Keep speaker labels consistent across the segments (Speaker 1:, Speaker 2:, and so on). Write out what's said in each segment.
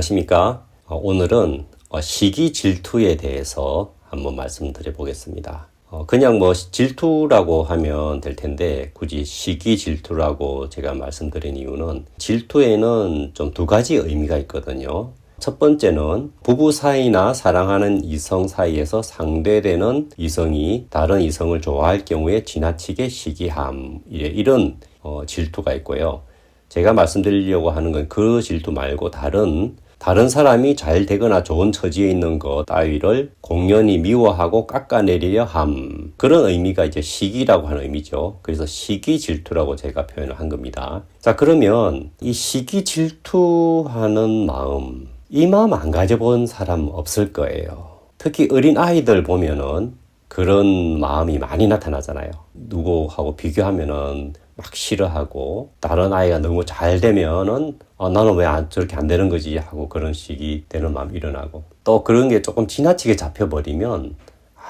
Speaker 1: 안녕하십니까. 어, 오늘은 어, 시기 질투에 대해서 한번 말씀드려 보겠습니다. 어, 그냥 뭐 질투라고 하면 될 텐데 굳이 시기 질투라고 제가 말씀드린 이유는 질투에는 좀 두 가지 의미가 있거든요. 첫 번째는 부부 사이나 사랑하는 이성 사이에서 상대되는 이성이 다른 이성을 좋아할 경우에 지나치게 시기함 예, 이런 어, 질투가 있고요. 제가 말씀드리려고 하는 건 그 질투 말고 다른 다른 사람이 잘 되거나 좋은 처지에 있는 것 따위를 공연히 미워하고 깎아내리려 함. 그런 의미가 이제 시기라고 하는 의미죠. 그래서 시기 질투라고 제가 표현을 한 겁니다. 자, 그러면 이 시기 질투하는 마음, 이 마음 안 가져본 사람 없을 거예요. 특히 어린 아이들 보면은 그런 마음이 많이 나타나잖아요. 누구하고 비교하면은 막 싫어하고 다른 아이가 너무 잘 되면은 어, 나는 왜 안, 저렇게 안 되는 거지 하고 그런 식이 되는 마음이 일어나고 또 그런 게 조금 지나치게 잡혀버리면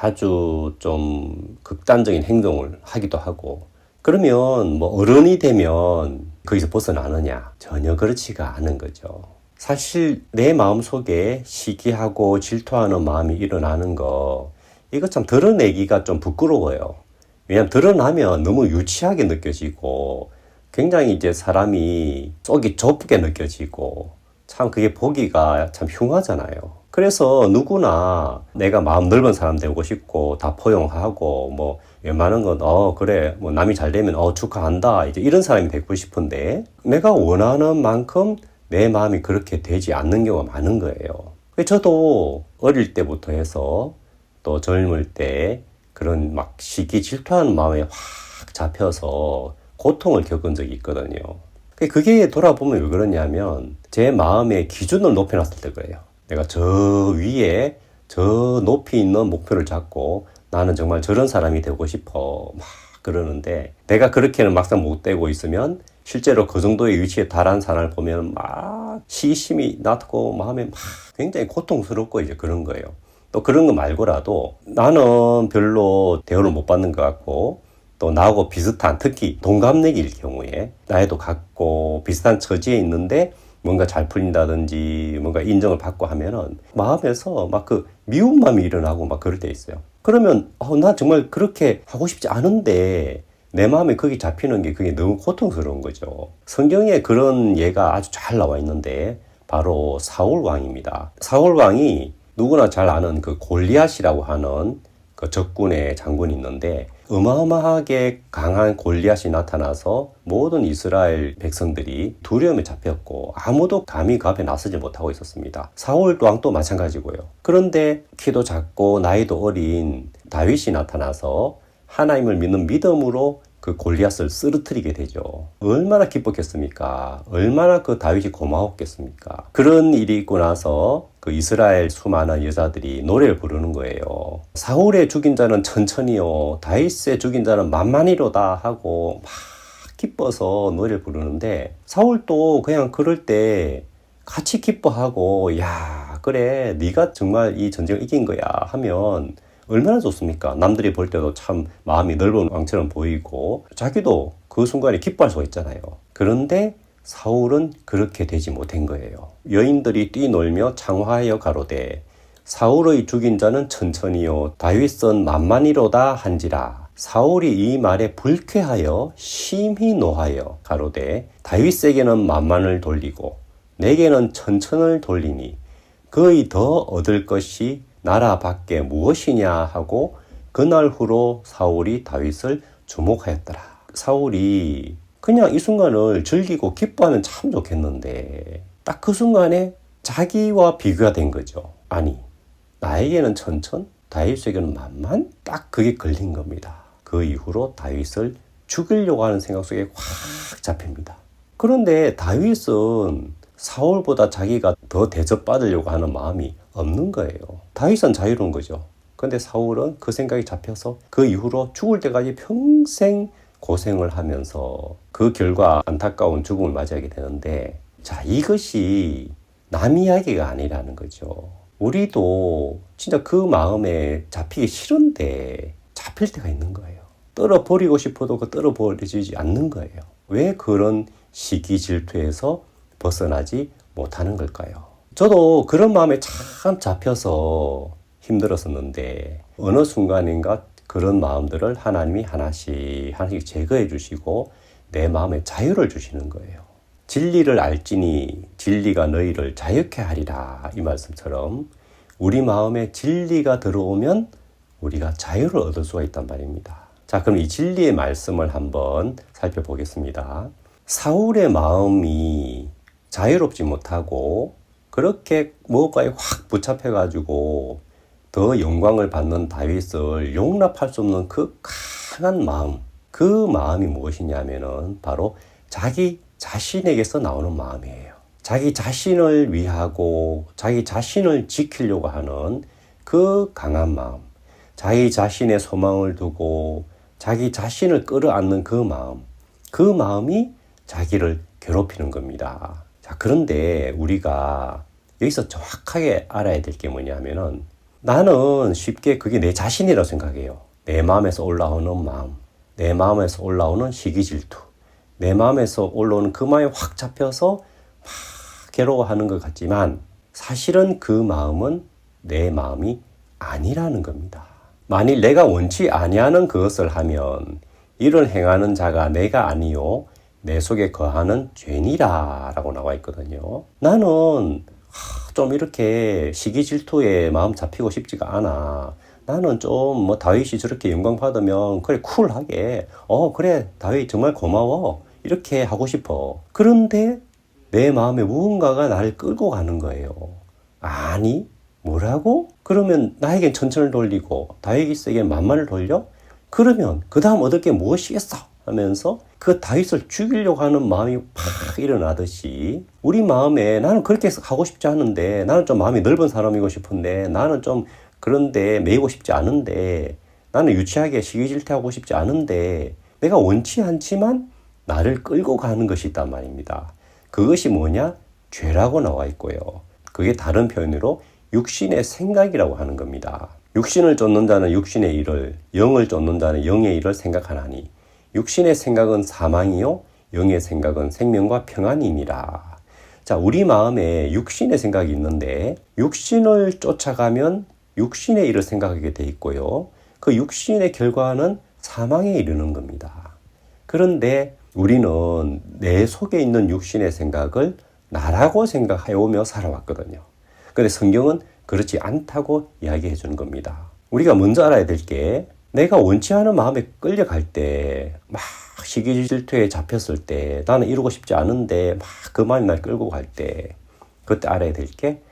Speaker 1: 아주 좀 극단적인 행동을 하기도 하고 그러면 뭐 어른이 되면 거기서 벗어나느냐 전혀 그렇지가 않은 거죠. 사실 내 마음 속에 시기하고 질투하는 마음이 일어나는 거 이거 참 드러내기가 좀 부끄러워요. 왜냐하면 드러나면 너무 유치하게 느껴지고 굉장히 이제 사람이 속이 좁게 느껴지고 참 그게 보기가 참 흉하잖아요. 그래서 누구나 내가 마음 넓은 사람 되고 싶고 다 포용하고 뭐 웬만한 건 어 그래 뭐 남이 잘 되면 어 축하한다 이제 이런 사람이 되고 싶은데 내가 원하는 만큼 내 마음이 그렇게 되지 않는 경우가 많은 거예요. 저도 어릴 때부터 해서 또 젊을 때 그런 막 시기 질투하는 마음에 확 잡혀서 고통을 겪은 적이 있거든요. 그게 돌아보면 왜 그러냐면 제 마음의 기준을 높여놨을 때 그래요. 내가 저 위에 저 높이 있는 목표를 잡고 나는 정말 저런 사람이 되고 싶어 막 그러는데 내가 그렇게는 막상 못 되고 있으면 실제로 그 정도의 위치에 달한 사람을 보면 막 시심이 나고 마음에 막 굉장히 고통스럽고 이제 그런 거예요. 또 그런 거 말고라도 나는 별로 대우를 못 받는 것 같고 또 나하고 비슷한 특히 동갑내기일 경우에 나이도 같고 비슷한 처지에 있는데 뭔가 잘 풀린다든지 뭔가 인정을 받고 하면은 마음에서 막 그 미운 마음이 일어나고 막 그럴 때 있어요. 그러면 어, 난 정말 그렇게 하고 싶지 않은데 내 마음에 거기 잡히는 게 그게 너무 고통스러운 거죠. 성경에 그런 예가 아주 잘 나와 있는데 바로 사울 왕입니다. 사울 왕이 누구나 잘 아는 그 골리앗이라고 하는 그 적군의 장군이 있는데 어마어마하게 강한 골리앗이 나타나서 모든 이스라엘 백성들이 두려움에 잡혔고 아무도 감히 그 앞에 나서지 못하고 있었습니다. 사울 왕도 마찬가지고요. 그런데 키도 작고 나이도 어린 다윗이 나타나서 하나님을 믿는 믿음으로 그 골리앗을 쓰러뜨리게 되죠. 얼마나 기뻤겠습니까? 얼마나 그 다윗이 고마웠겠습니까? 그런 일이 있고 나서 그 이스라엘 수많은 여자들이 노래를 부르는 거예요. 사울의 죽인 자는 천천히요, 다윗의 죽인 자는 만만히로다 하고 막 기뻐서 노래를 부르는데 사울도 그냥 그럴 때 같이 기뻐하고 야 그래 네가 정말 이 전쟁을 이긴 거야 하면 얼마나 좋습니까? 남들이 볼 때도 참 마음이 넓은 왕처럼 보이고 자기도 그 순간에 기뻐할 수가 있잖아요. 그런데 사울은 그렇게 되지 못한 거예요. 여인들이 뛰놀며 창화하여 가로되 사울의 죽인 자는 천천히요 다윗은 만만히로다 한지라 사울이 이 말에 불쾌하여 심히 노하여 가로되 다윗에게는 만만을 돌리고 내게는 천천을 돌리니 거의 더 얻을 것이 나라 밖에 무엇이냐 하고 그날 후로 사울이 다윗을 주목하였더라. 사울이 그냥 이 순간을 즐기고 기뻐하면 참 좋겠는데 딱 그 순간에 자기와 비교가 된 거죠. 아니 나에게는 천천, 다윗에게는 만만 딱 그게 걸린 겁니다. 그 이후로 다윗을 죽이려고 하는 생각 속에 확 잡힙니다. 그런데 다윗은 사울보다 자기가 더 대접받으려고 하는 마음이 없는 거예요. 다윗은 자유로운 거죠. 근데 사울은 그 생각이 잡혀서 그 이후로 죽을 때까지 평생 고생을 하면서 그 결과 안타까운 죽음을 맞이하게 되는데 자 이것이 남 이야기가 아니라는 거죠. 우리도 진짜 그 마음에 잡히기 싫은데 잡힐 때가 있는 거예요. 떨어버리고 싶어도 그 떨어버리지 않는 거예요. 왜 그런 시기 질투에서 벗어나지 못하는 걸까요? 저도 그런 마음에 참 잡혀서 힘들었었는데 어느 순간인가 그런 마음들을 하나님이 하나씩 하나씩 제거해 주시고 내 마음에 자유를 주시는 거예요. 진리를 알지니 진리가 너희를 자유케 하리라 이 말씀처럼 우리 마음에 진리가 들어오면 우리가 자유를 얻을 수가 있단 말입니다. 자, 그럼 이 진리의 말씀을 한번 살펴보겠습니다. 사울의 마음이 자유롭지 못하고 그렇게 무엇가에 확 붙잡혀 가지고 더 영광을 받는 다윗을 용납할 수 없는 그 강한 마음, 그 마음이 무엇이냐면은 바로 자기 자신에게서 나오는 마음이에요. 자기 자신을 위하고 자기 자신을 지키려고 하는 그 강한 마음, 자기 자신의 소망을 두고 자기 자신을 끌어안는 그 마음, 그 마음이 자기를 괴롭히는 겁니다. 자, 그런데 우리가 여기서 정확하게 알아야 될 게 뭐냐면은 나는 쉽게 그게 내 자신이라고 생각해요. 내 마음에서 올라오는 마음, 내 마음에서 올라오는 시기 질투, 내 마음에서 올라오는 그 마음에 확 잡혀서 막 괴로워하는 것 같지만 사실은 그 마음은 내 마음이 아니라는 겁니다. 만일 내가 원치 아니하는 그것을 하면 이를 행하는 자가 내가 아니요 내 속에 거하는 죄니라라고 나와 있거든요. 나는 좀 이렇게 시기 질투에 마음 잡히고 싶지가 않아. 나는 좀 뭐 다윗이 저렇게 영광 받으면 그래 쿨하게 어 그래 다윗 정말 고마워 이렇게 하고 싶어. 그런데 내 마음에 무언가가 나를 끌고 가는 거예요. 아니 뭐라고? 그러면 나에겐 천천을 돌리고 다윗에게 만만을 돌려? 그러면 그 다음 얻을 게 무엇이겠어? 하면서 그 다윗을 죽이려고 하는 마음이 팍 일어나듯이 우리 마음에 나는 그렇게 하고 싶지 않은데 나는 좀 마음이 넓은 사람이고 싶은데 나는 좀 그런데 매이고 싶지 않은데 나는 유치하게 시기질투하고 싶지 않은데 내가 원치 않지만 나를 끌고 가는 것이 있단 말입니다. 그것이 뭐냐? 죄라고 나와 있고요. 그게 다른 표현으로 육신의 생각이라고 하는 겁니다. 육신을 쫓는 자는 육신의 일을, 영을 쫓는 자는 영의 일을 생각하나니 육신의 생각은 사망이요 영의 생각은 생명과 평안이니라. 자, 우리 마음에 육신의 생각이 있는데 육신을 쫓아가면 육신의 일을 생각하게 돼 있고요. 그 육신의 결과는 사망에 이르는 겁니다. 그런데 우리는 내 속에 있는 육신의 생각을 나라고 생각해 오며 살아왔거든요. 근데 성경은 그렇지 않다고 이야기해 주는 겁니다. 우리가 먼저 알아야 될 게 내가 원치 않은 마음에 끌려갈 때, 막 시기 질투에 잡혔을 때, 나는 이루고 싶지 않은데, 막 그 마음이 날 끌고 갈 때, 그때 알아야 될 게,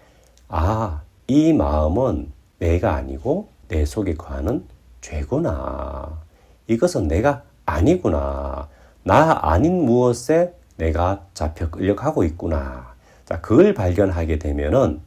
Speaker 1: 아, 이 마음은 내가 아니고 내 속에 거하는 죄구나. 이것은 내가 아니구나. 나 아닌 무엇에 내가 잡혀 끌려가고 있구나. 자, 그걸 발견하게 되면은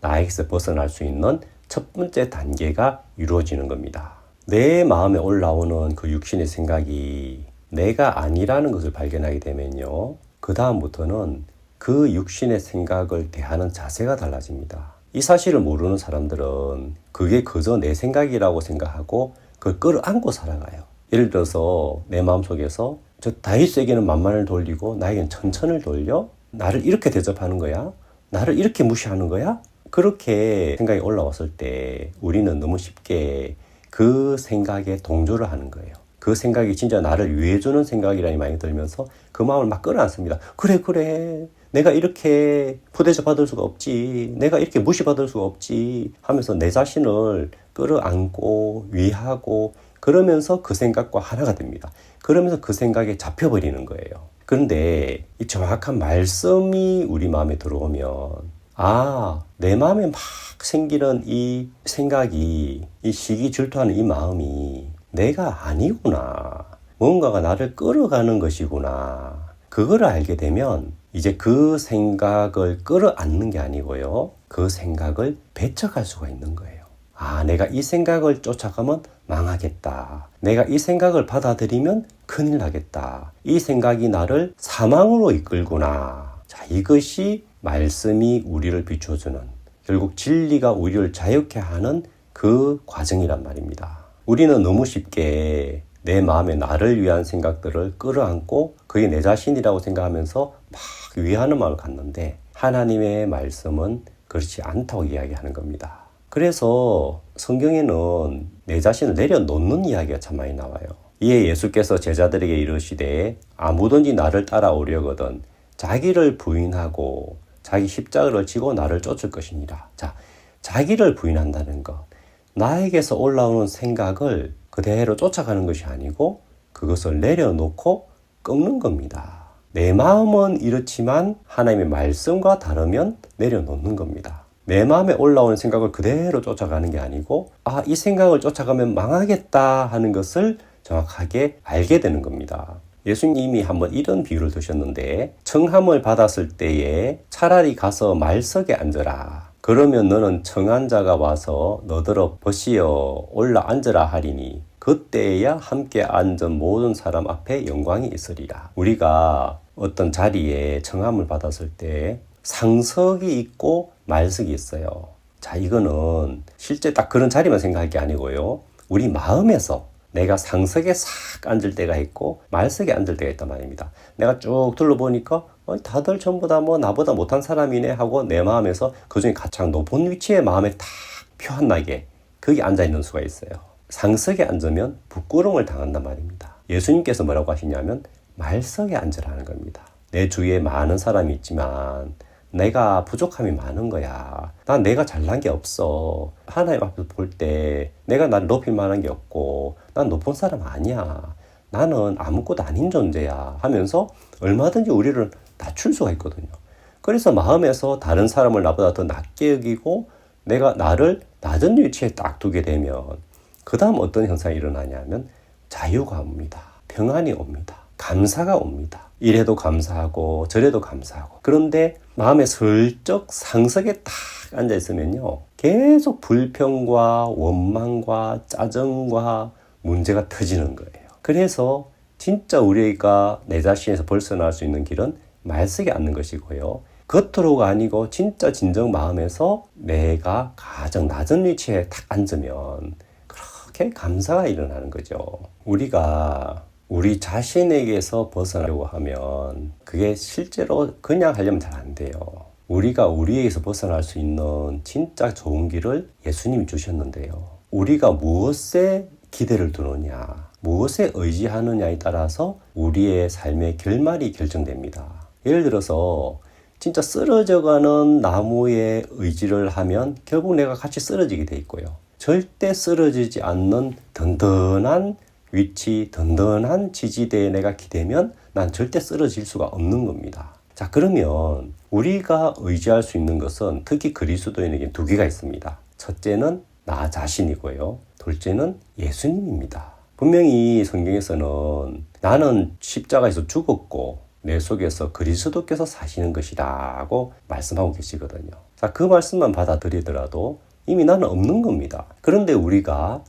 Speaker 1: 나에게서 벗어날 수 있는 첫 번째 단계가 이루어지는 겁니다. 내 마음에 올라오는 그 육신의 생각이 내가 아니라는 것을 발견하게 되면요. 그 다음부터는 그 육신의 생각을 대하는 자세가 달라집니다. 이 사실을 모르는 사람들은 그게 그저 내 생각이라고 생각하고 그걸 끌어안고 살아가요. 예를 들어서 내 마음속에서 저 다윗에게는 만만을 돌리고 나에게는 천천을 돌려? 나를 이렇게 대접하는 거야? 나를 이렇게 무시하는 거야? 그렇게 생각이 올라왔을 때 우리는 너무 쉽게 그 생각에 동조를 하는 거예요. 그 생각이 진짜 나를 위해주는 생각이라니 많이 들면서 그 마음을 막 끌어안습니다. 그래, 그래. 내가 이렇게 포대접 받을 수가 없지. 내가 이렇게 무시받을 수가 없지. 하면서 내 자신을 끌어안고 위하고 그러면서 그 생각과 하나가 됩니다. 그러면서 그 생각에 잡혀버리는 거예요. 그런데 이 정확한 말씀이 우리 마음에 들어오면 아, 내 마음에 막 생기는 이 생각이, 이 시기 질투하는 이 마음이 내가 아니구나. 뭔가가 나를 끌어가는 것이구나. 그걸 알게 되면 이제 그 생각을 끌어안는 게 아니고요. 그 생각을 배척할 수가 있는 거예요. 아, 내가 이 생각을 쫓아가면 망하겠다. 내가 이 생각을 받아들이면 큰일 나겠다. 이 생각이 나를 사망으로 이끌구나. 자, 이것이 말씀이 우리를 비춰주는 결국 진리가 우리를 자유케 하는 그 과정이란 말입니다. 우리는 너무 쉽게 내 마음에 나를 위한 생각들을 끌어안고 그게 내 자신이라고 생각하면서 막 위하는 마음을 갖는데 하나님의 말씀은 그렇지 않다고 이야기하는 겁니다. 그래서 성경에는 내 자신을 내려놓는 이야기가 참 많이 나와요. 이에 예수께서 제자들에게 이르시되 아무든지 나를 따라오려거든 자기를 부인하고 자기 십자가를 지고 나를 쫓을 것이니라. 자, 자기를 부인한다는 것. 나에게서 올라오는 생각을 그대로 쫓아가는 것이 아니고 그것을 내려놓고 꺾는 겁니다. 내 마음은 이렇지만 하나님의 말씀과 다르면 내려놓는 겁니다. 내 마음에 올라오는 생각을 그대로 쫓아가는 게 아니고 아, 이 생각을 쫓아가면 망하겠다 하는 것을 정확하게 알게 되는 겁니다. 예수님이 한번 이런 비유를 드셨는데 청함을 받았을 때에 차라리 가서 말석에 앉으라. 그러면 너는 청한 자가 와서 너더러 벗이어 올라 앉으라 하리니 그때야 함께 앉은 모든 사람 앞에 영광이 있으리라. 우리가 어떤 자리에 청함을 받았을 때 상석이 있고 말석이 있어요. 자, 이거는 실제 딱 그런 자리만 생각할 게 아니고요. 우리 마음에서 내가 상석에 싹 앉을 때가 있고 말석에 앉을 때가 있단 말입니다. 내가 쭉 둘러보니까 어, 다들 전부 다 뭐 나보다 못한 사람이네 하고 내 마음에서 그중에 가장 높은 위치에 마음에 탁 표한 나게 거기 앉아 있는 수가 있어요. 상석에 앉으면 부끄러움을 당한단 말입니다. 예수님께서 뭐라고 하시냐면 말석에 앉으라는 겁니다. 내 주위에 많은 사람이 있지만 내가 부족함이 많은 거야. 난 내가 잘난 게 없어. 하나님 앞에서 볼 때 내가 나를 높일 만한 게 없고 난 높은 사람 아니야. 나는 아무것도 아닌 존재야 하면서 얼마든지 우리를 낮출 수가 있거든요. 그래서 마음에서 다른 사람을 나보다 더 낮게 여기고 내가 나를 낮은 위치에 딱 두게 되면 그 다음 어떤 현상이 일어나냐면 자유가 옵니다. 평안이 옵니다. 감사가 옵니다. 이래도 감사하고 저래도 감사하고 그런데 마음에 슬쩍 상석에 딱 앉아 있으면요 계속 불평과 원망과 짜증과 문제가 터지는 거예요. 그래서 진짜 우리가 내 자신에서 벗어날 수 있는 길은 말석에 앉는 것이고요. 겉으로가 아니고 진짜 진정 마음에서 내가 가장 낮은 위치에 딱 앉으면 그렇게 감사가 일어나는 거죠. 우리가 우리 자신에게서 벗어나려고 하면 그게 실제로 그냥 하려면 잘 안 돼요. 우리가 우리에게서 벗어날 수 있는 진짜 좋은 길을 예수님이 주셨는데요. 우리가 무엇에 기대를 두느냐, 무엇에 의지하느냐에 따라서 우리의 삶의 결말이 결정됩니다. 예를 들어서 진짜 쓰러져가는 나무에 의지를 하면 결국 내가 같이 쓰러지게 돼 있고요. 절대 쓰러지지 않는 든든한 위치, 든든한 지지대에 내가 기대면 난 절대 쓰러질 수가 없는 겁니다. 자, 그러면 우리가 의지할 수 있는 것은 특히 그리스도인에게 두 개가 있습니다. 첫째는 나 자신이고요. 둘째는 예수님입니다. 분명히 성경에서는 나는 십자가에서 죽었고 내 속에서 그리스도께서 사시는 것이라고 말씀하고 계시거든요. 자, 그 말씀만 받아들이더라도 이미 나는 없는 겁니다. 그런데 우리가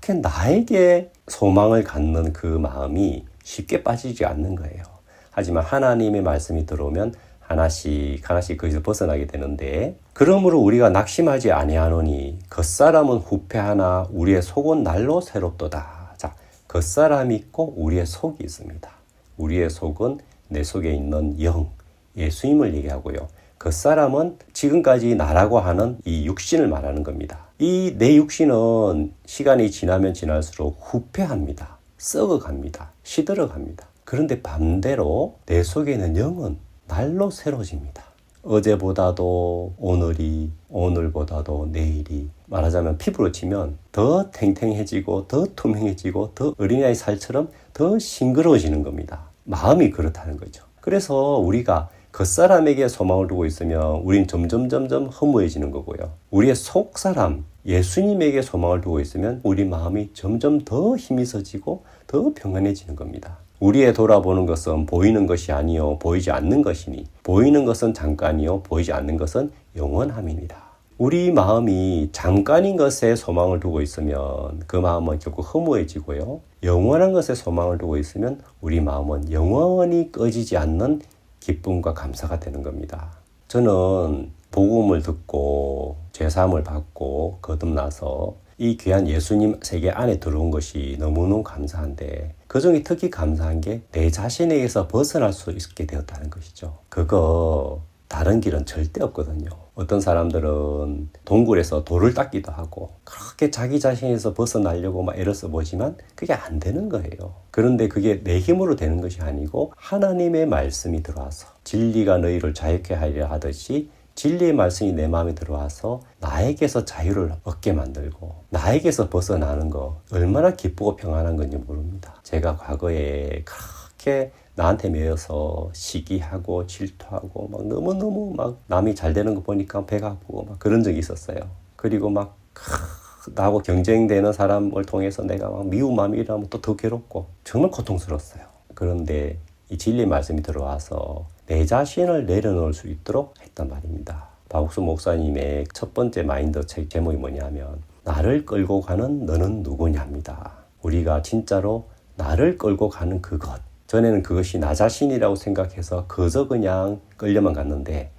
Speaker 1: 그렇게 나에게 소망을 갖는 그 마음이 쉽게 빠지지 않는 거예요. 하지만 하나님의 말씀이 들어오면 하나씩 하나씩 거기서 벗어나게 되는데 그러므로 우리가 낙심하지 아니하노니 겉사람은 후패하나 우리의 속은 날로 새롭도다. 자, 겉사람이 있고 우리의 속이 있습니다. 우리의 속은 내 속에 있는 영, 예수님을 얘기하고요. 겉사람은 지금까지 나라고 하는 이 육신을 말하는 겁니다. 이 내 육신은 시간이 지나면 지날수록 후패합니다. 썩어갑니다. 시들어갑니다. 그런데 반대로 내 속에 있는 영은 날로 새로집니다. 어제보다도 오늘이, 오늘보다도 내일이, 말하자면 피부로 치면 더 탱탱해지고, 더 투명해지고, 더 어린아이 살처럼 더 싱그러워지는 겁니다. 마음이 그렇다는 거죠. 그래서 우리가 겉사람에게 소망을 두고 있으면 우린 점점 점점 허무해지는 거고요. 우리의 속사람, 예수님에게 소망을 두고 있으면 우리 마음이 점점 더 힘이 서지고 더 평안해지는 겁니다. 우리의 돌아보는 것은 보이는 것이 아니요 보이지 않는 것이니 보이는 것은 잠깐이요 보이지 않는 것은 영원함입니다. 우리 마음이 잠깐인 것에 소망을 두고 있으면 그 마음은 결국 허무해지고요. 영원한 것에 소망을 두고 있으면 우리 마음은 영원히 꺼지지 않는 기쁨과 감사가 되는 겁니다. 저는 복음을 듣고 죄사함을 받고 거듭나서 이 귀한 예수님 세계 안에 들어온 것이 너무너무 감사한데 그 중에 특히 감사한 게 내 자신에게서 벗어날 수 있게 되었다는 것이죠. 그거 다른 길은 절대 없거든요. 어떤 사람들은 동굴에서 돌을 닦기도 하고 그렇게 자기 자신에서 벗어나려고 막 애를 써보지만 그게 안 되는 거예요. 그런데 그게 내 힘으로 되는 것이 아니고 하나님의 말씀이 들어와서 진리가 너희를 자유케 하리라 하듯이 진리의 말씀이 내 마음에 들어와서 나에게서 자유를 얻게 만들고 나에게서 벗어나는 거 얼마나 기쁘고 평안한 건지 모릅니다. 제가 과거에 그렇게 나한테 매여서 시기하고 질투하고 막 너무너무 막 남이 잘 되는 거 보니까 배가 아프고 막 그런 적이 있었어요. 그리고 막 크, 나하고 경쟁되는 사람을 통해서 내가 막 미운 마음이 일어나면 또 더 괴롭고 정말 고통스러웠어요. 그런데 이 진리 말씀이 들어와서 내 자신을 내려놓을 수 있도록 했단 말입니다. 박옥수 목사님의 첫 번째 마인드 책 제목이 뭐냐면 나를 끌고 가는 너는 누구냐입니다. 우리가 진짜로 나를 끌고 가는 그것. 전에는 그것이 나 자신이라고 생각해서 그저 그냥 끌려만 갔는데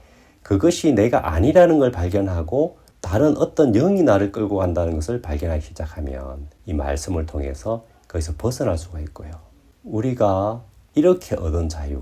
Speaker 1: 그것이 내가 아니라는 걸 발견하고 다른 어떤 영이 나를 끌고 간다는 것을 발견하기 시작하면 이 말씀을 통해서 거기서 벗어날 수가 있고요. 우리가 이렇게 얻은 자유,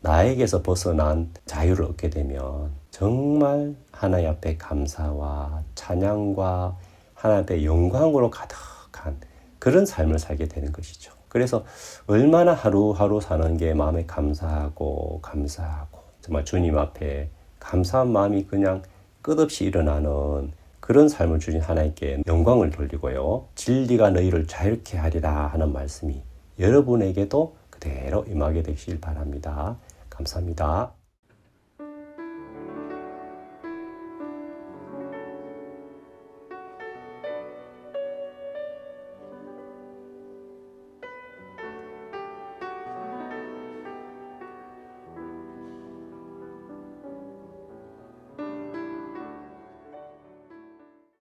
Speaker 1: 나에게서 벗어난 자유를 얻게 되면 정말 하나님 앞에 감사와 찬양과 하나님 앞에 영광으로 가득한 그런 삶을 살게 되는 것이죠. 그래서 얼마나 하루하루 사는 게 마음에 감사하고 감사하고 정말 주님 앞에 감사한 마음이 그냥 끝없이 일어나는 그런 삶을 주신 하나님께 영광을 돌리고요. 진리가 너희를 자유케 하리라 하는 말씀이 여러분에게도 그대로 임하게 되시길 바랍니다. 감사합니다.